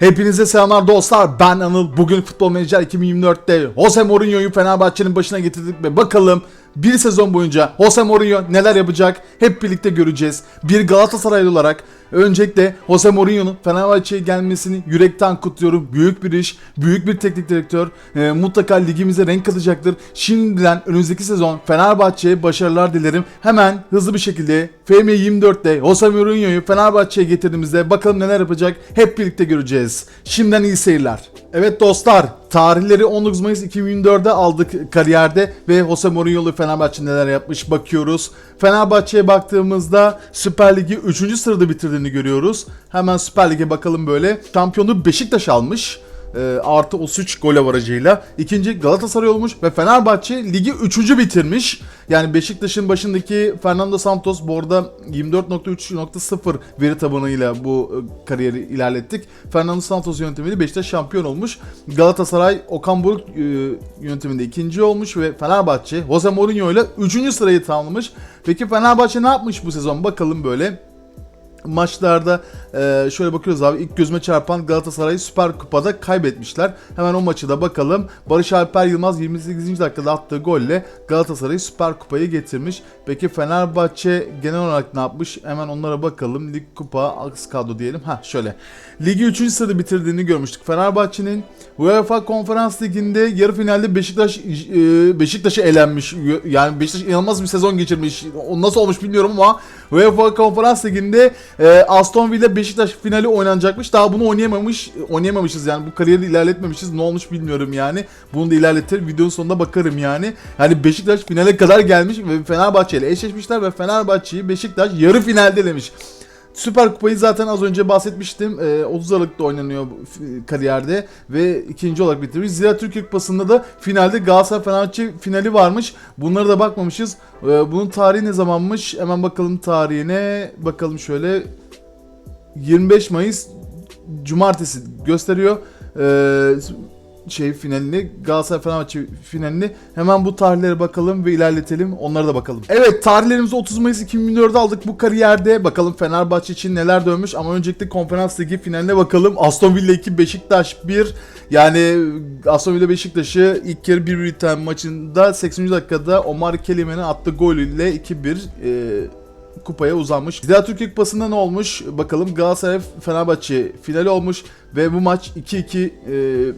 Hepinize selamlar dostlar. Ben Anıl. Bugün Futbol Menajer 2024'te Jose Mourinho'yu Fenerbahçe'nin başına getirdik ve bakalım bir sezon boyunca Jose Mourinho neler yapacak hep birlikte göreceğiz. Bir Galatasaraylı olarak öncelikle Jose Mourinho'nun Fenerbahçe'ye gelmesini yürekten kutluyorum. Büyük bir iş, büyük bir teknik direktör. Ee, mutlaka ligimize renk katacaktır. Şimdiden önümüzdeki sezon Fenerbahçe'ye başarılar dilerim. Hemen hızlı bir şekilde FM 24'te Jose Mourinho'yu Fenerbahçe'ye getirdiğimizde bakalım neler yapacak hep birlikte göreceğiz. Şimdiden iyi seyirler. Evet dostlar tarihleri 19 Mayıs 2024'de aldık kariyerde ve Jose Mourinho'lu Fenerbahçe neler yapmış bakıyoruz. Fenerbahçe'ye baktığımızda Süper Ligi 3. sırada bitirdiğini görüyoruz. Hemen Süper Lig'e bakalım böyle. Şampiyonluğu Beşiktaş almış. E, artı 33 gol avarajıyla. İkinci Galatasaray olmuş ve Fenerbahçe ligi 3. bitirmiş. Yani Beşiktaş'ın başındaki Fernando Santos bu arada 24.3.0 veri tabanıyla bu e, kariyeri ilerlettik. Fernando Santos yönetimiyle Beşiktaş şampiyon olmuş. Galatasaray Okan Buruk e, ikinci olmuş ve Fenerbahçe Jose Mourinho ile 3. sırayı tamamlamış. Peki Fenerbahçe ne yapmış bu sezon? Bakalım böyle maçlarda e, şöyle bakıyoruz abi ilk gözüme çarpan Galatasaray Süper Kupa'da kaybetmişler. Hemen o maçı da bakalım. Barış Alper Yılmaz 28. dakikada attığı golle Galatasaray'ı Süper Kupa'yı getirmiş. Peki Fenerbahçe genel olarak ne yapmış? Hemen onlara bakalım. Lig Kupa, Aks kadro diyelim. Ha şöyle. Ligi 3. sırada bitirdiğini görmüştük. Fenerbahçe'nin UEFA Konferans Ligi'nde yarı finalde Beşiktaş e, Beşiktaş'a elenmiş. Yani Beşiktaş inanılmaz bir sezon geçirmiş. O nasıl olmuş bilmiyorum ama UEFA Konferans Ligi'nde e, Aston Villa Beşiktaş finali oynanacakmış. Daha bunu oynayamamış, oynayamamışız yani bu kariyeri ilerletmemişiz. Ne olmuş bilmiyorum yani. Bunu da ilerletir. Videonun sonunda bakarım yani. Yani Beşiktaş finale kadar gelmiş ve Fenerbahçe ile eşleşmişler ve Fenerbahçe'yi Beşiktaş yarı finalde elemiş. Süper Kupayı zaten az önce bahsetmiştim. Ee, 30 Aralık'ta oynanıyor kariyerde ve ikinci olarak bitirmiş. Zira Türkiye Kupası'nda da finalde Galatasaray Fenerbahçe finali varmış. Bunlara da bakmamışız. Ee, bunun tarihi ne zamanmış? Hemen bakalım tarihine. Bakalım şöyle. 25 Mayıs Cumartesi gösteriyor. Ee, şey finalini Galatasaray Fenerbahçe finalini hemen bu tarihlere bakalım ve ilerletelim onlara da bakalım. Evet tarihlerimizi 30 Mayıs 2024'de aldık bu kariyerde bakalım Fenerbahçe için neler dönmüş ama öncelikle Konferans Ligi finaline bakalım. Aston Villa 2 Beşiktaş 1 yani Aston Villa Beşiktaş'ı ilk kere 1-1 biten maçında 80. dakikada Omar Kelime'nin attığı golüyle 2-1 e, kupaya uzanmış. Zira Türkiye Kupası'nda ne olmuş? Bakalım Galatasaray Fenerbahçe finali olmuş ve bu maç 2-2 e,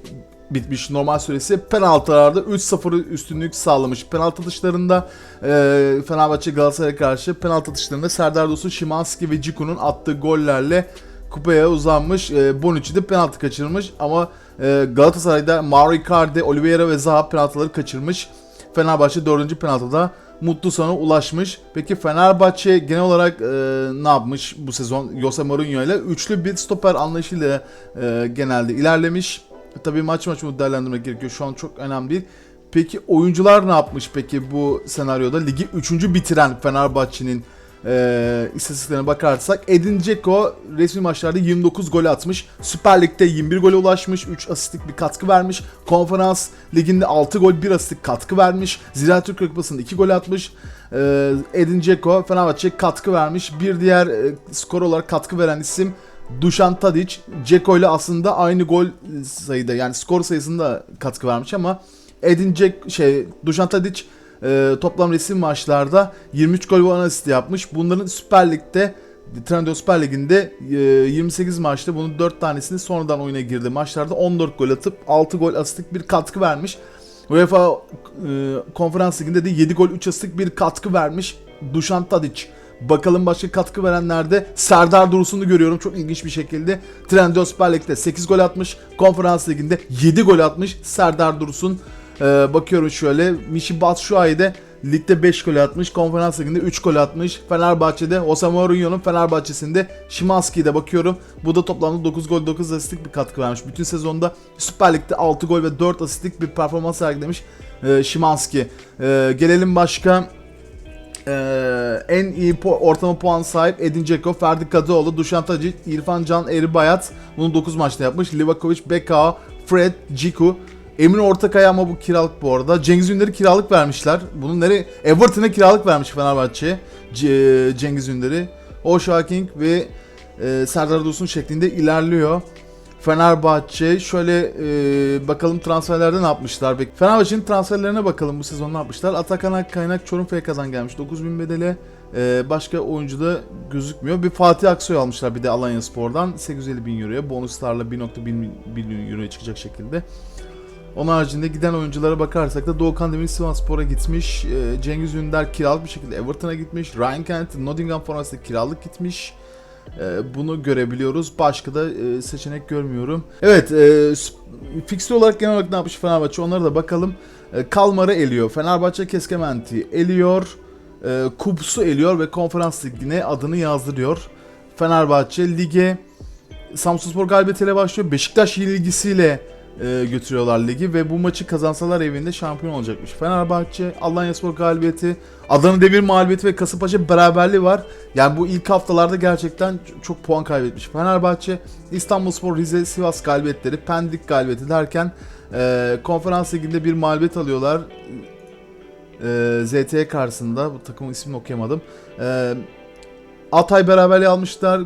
bitmiş normal süresi. Penaltılarda 3-0 üstünlük sağlamış. Penaltı atışlarında e, Fenerbahçe Galatasaray'a karşı penaltı atışlarında Serdar Dursun, Şimanski ve Ciku'nun attığı gollerle kupaya uzanmış. E, Bonucci de penaltı kaçırmış ama e, Galatasaray'da Mauro Icardi, Oliveira ve Zaha penaltıları kaçırmış. Fenerbahçe 4. penaltıda mutlu sona ulaşmış. Peki Fenerbahçe genel olarak e, ne yapmış bu sezon Jose Mourinho ile? Üçlü bir stoper anlayışıyla e, genelde ilerlemiş. Tabii maç maç bunu değerlendirmek gerekiyor. Şu an çok önemli değil. Peki oyuncular ne yapmış peki bu senaryoda? Ligi 3. bitiren Fenerbahçe'nin e, istatistiklerine bakarsak Edin Dzeko resmi maçlarda 29 gol atmış. Süper Lig'de 21 gole ulaşmış. 3 asistlik bir katkı vermiş. Konferans Ligi'nde 6 gol 1 asistlik katkı vermiş. Ziraat Türkiye Kupası'nda 2 gol atmış. E, Edin Dzeko Fenerbahçe'ye katkı vermiş. Bir diğer e, skor olarak katkı veren isim Dušan Tadic, Dzeko ile aslında aynı gol sayıda yani skor sayısında katkı vermiş ama Edin Dzeko şey Dušan Tadic e, toplam resim maçlarda 23 gol ve 10 asist yapmış. Bunların Süper Lig'de Trendyol Süper Ligi'nde e, 28 maçta bunun 4 tanesini sonradan oyuna girdi. Maçlarda 14 gol atıp 6 gol asistlik bir katkı vermiş. UEFA e, Konferans Ligi'nde de 7 gol 3 asistlik bir katkı vermiş. Dušan Tadic. Bakalım başka katkı verenlerde Serdar Dursun'u görüyorum çok ilginç bir şekilde. Trendyol Süper Lig'de 8 gol atmış. Konferans Ligi'nde 7 gol atmış Serdar Dursun. Ee, bakıyorum şöyle. Michi Batshuayi'de ligde 5 gol atmış. Konferans Ligi'nde 3 gol atmış. Fenerbahçe'de Jose Mourinho'nun Fenerbahçe'sinde Şimanski'de bakıyorum. Bu da toplamda 9 gol 9 asistlik bir katkı vermiş. Bütün sezonda Süper Lig'de 6 gol ve 4 asistlik bir performans sergilemiş ee, Şimanski. Ee, gelelim başka ee, en iyi po- ortalama puan sahip Edin Dzeko, Ferdi Kadıoğlu, Dušan Tadic, İrfan Can Eribayat bunu 9 maçta yapmış. Livakovic, Bekao, Fred, Ciku, Emin Ortakaya ama bu kiralık bu arada. Cengiz Ünder'i kiralık vermişler. Bunu nereye? Everton'a kiralık vermiş Fenerbahçe. C- Cengiz Ünder'i. Oshua King ve e, Serdar Dursun şeklinde ilerliyor. Fenerbahçe şöyle e, bakalım transferlerde ne yapmışlar. Fenerbahçe'nin transferlerine bakalım bu sezon ne yapmışlar. Atakan Akkaynak Çorum FK'dan gelmiş 9000 bedele. E, başka oyuncu da gözükmüyor. Bir Fatih Aksoy almışlar bir de Alanya Spor'dan 850 bin euroya. Bonuslarla 1.1 milyon euroya çıkacak şekilde. Onun haricinde giden oyunculara bakarsak da Doğukan Demir Sivasspor'a gitmiş. E, Cengiz Ünder kiralık bir şekilde Everton'a gitmiş. Ryan Kent Nottingham Forest'e kiralık gitmiş. E, bunu görebiliyoruz. Başka da e, seçenek görmüyorum. Evet, e, fiksür olarak genel olarak ne yapmış Fenerbahçe onlara da bakalım. E, Kalmar'ı eliyor. Fenerbahçe Keskementi eliyor. Kups'u eliyor ve Konferans Ligi'ne adını yazdırıyor. Fenerbahçe lige Samsunspor galibiyetiyle başlıyor. Beşiktaş yenilgisiyle e, götürüyorlar ligi ve bu maçı kazansalar evinde şampiyon olacakmış. Fenerbahçe, Alanyaspor galibiyeti, Adana Demir mağlubiyeti ve Kasımpaşa beraberliği var. Yani bu ilk haftalarda gerçekten çok puan kaybetmiş. Fenerbahçe, İstanbulspor, Rize, Sivas galibiyetleri, Pendik galibiyeti derken e, konferans liginde bir mağlubiyet alıyorlar. E, ZTE karşısında bu takımın ismini okuyamadım. E, Altay beraberliği almışlar.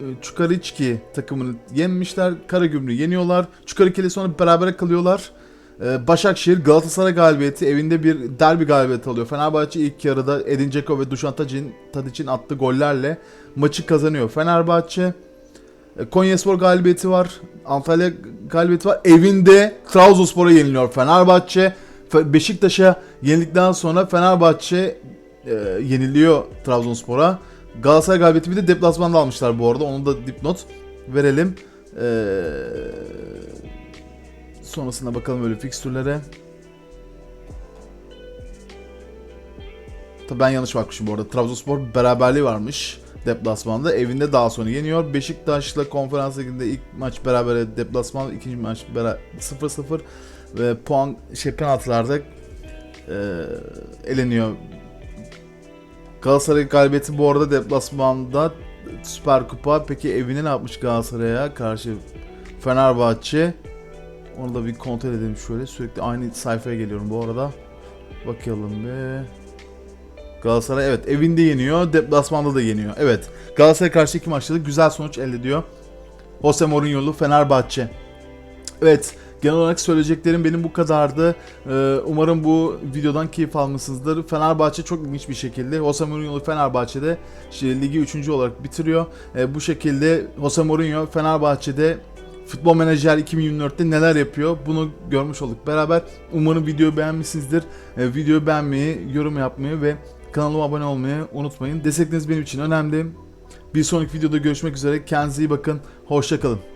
E, Çukariçki takımını yenmişler. Karagümrük'ü yeniyorlar. Çukarikeli sonra berabere kalıyorlar. E, Başakşehir Galatasaray galibiyeti evinde bir derbi galibiyeti alıyor. Fenerbahçe ilk yarıda Edin Dzeko ve Dušan Tadić'in attığı gollerle maçı kazanıyor. Fenerbahçe e, Konyaspor galibiyeti var. Antalya galibiyeti var. Evinde Trabzonspor'a yeniliyor Fenerbahçe. Fe- Beşiktaş'a yenildikten sonra Fenerbahçe e, yeniliyor Trabzonspor'a. Galatasaray galibiyeti bir de deplasmanda almışlar bu arada. Onu da dipnot verelim. Ee, sonrasında bakalım böyle fikstürlere. Tabii ben yanlış bakmışım bu arada. Trabzonspor beraberliği varmış deplasmanda. Evinde daha sonra yeniyor. Beşiktaş'la konferans liginde ilk maç beraber deplasman, ikinci maç beraber 0-0 ve puan şey penaltılarda e, eleniyor Galatasaray galibiyeti bu arada deplasmanda Süper Kupa. Peki evine ne yapmış Galatasaray'a karşı Fenerbahçe? Onu da bir kontrol edelim şöyle. Sürekli aynı sayfaya geliyorum bu arada. Bakalım be. Galatasaray evet evinde yeniyor. Deplasmanda da yeniyor. Evet. Galatasaray karşı iki maçta da güzel sonuç elde ediyor. Jose Mourinho'lu Fenerbahçe. Evet. Genel olarak söyleyeceklerim benim bu kadardı. Ee, umarım bu videodan keyif almışsınızdır. Fenerbahçe çok ilginç bir şekilde Jose Mourinho'lu Fenerbahçe'de işte, ligi 3. olarak bitiriyor. Ee, bu şekilde Jose Mourinho Fenerbahçe'de Futbol Menajer 2024'te neler yapıyor bunu görmüş olduk beraber. Umarım videoyu beğenmişsinizdir. Ee, videoyu beğenmeyi, yorum yapmayı ve kanalıma abone olmayı unutmayın. Destekleriniz benim için önemli. Bir sonraki videoda görüşmek üzere. Kendinize iyi bakın. Hoşçakalın.